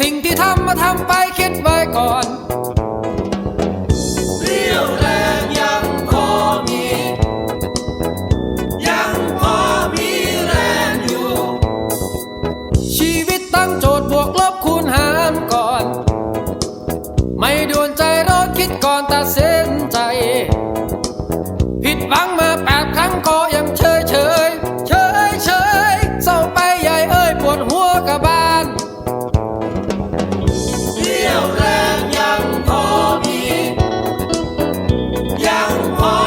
สิ่งที่ทำมาทำไปคิดไว้ก่อน down on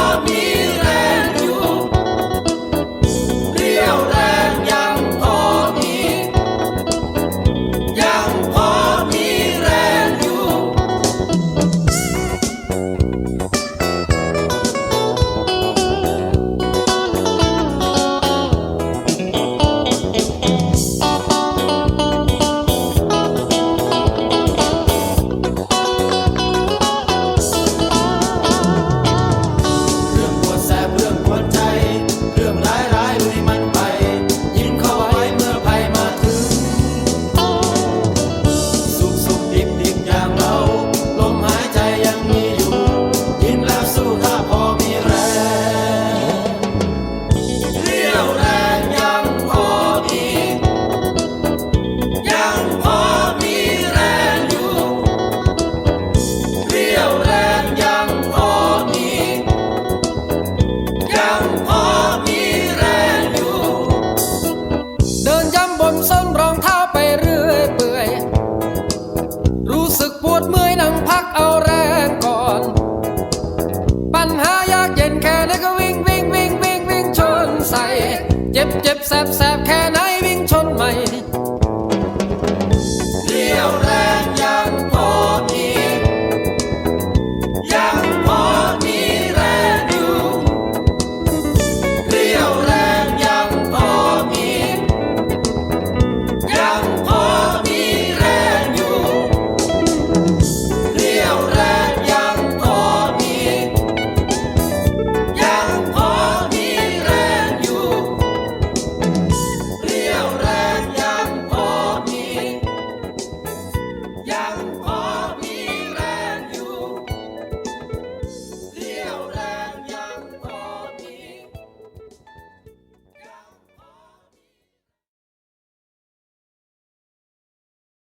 แล้พอมีแรงอยู่ เดินยำบนส้นรองเท้าไปเรื่อยเปื่อย รู้สึกปวดมือนั่งพักเอาแรงก่อน ปัญหายากเย็นแค่ไหนก็วิ่งวิ่งวิ่งวิ่งวิ่งชนใส่ เจ็บเจ็บแสบแสบ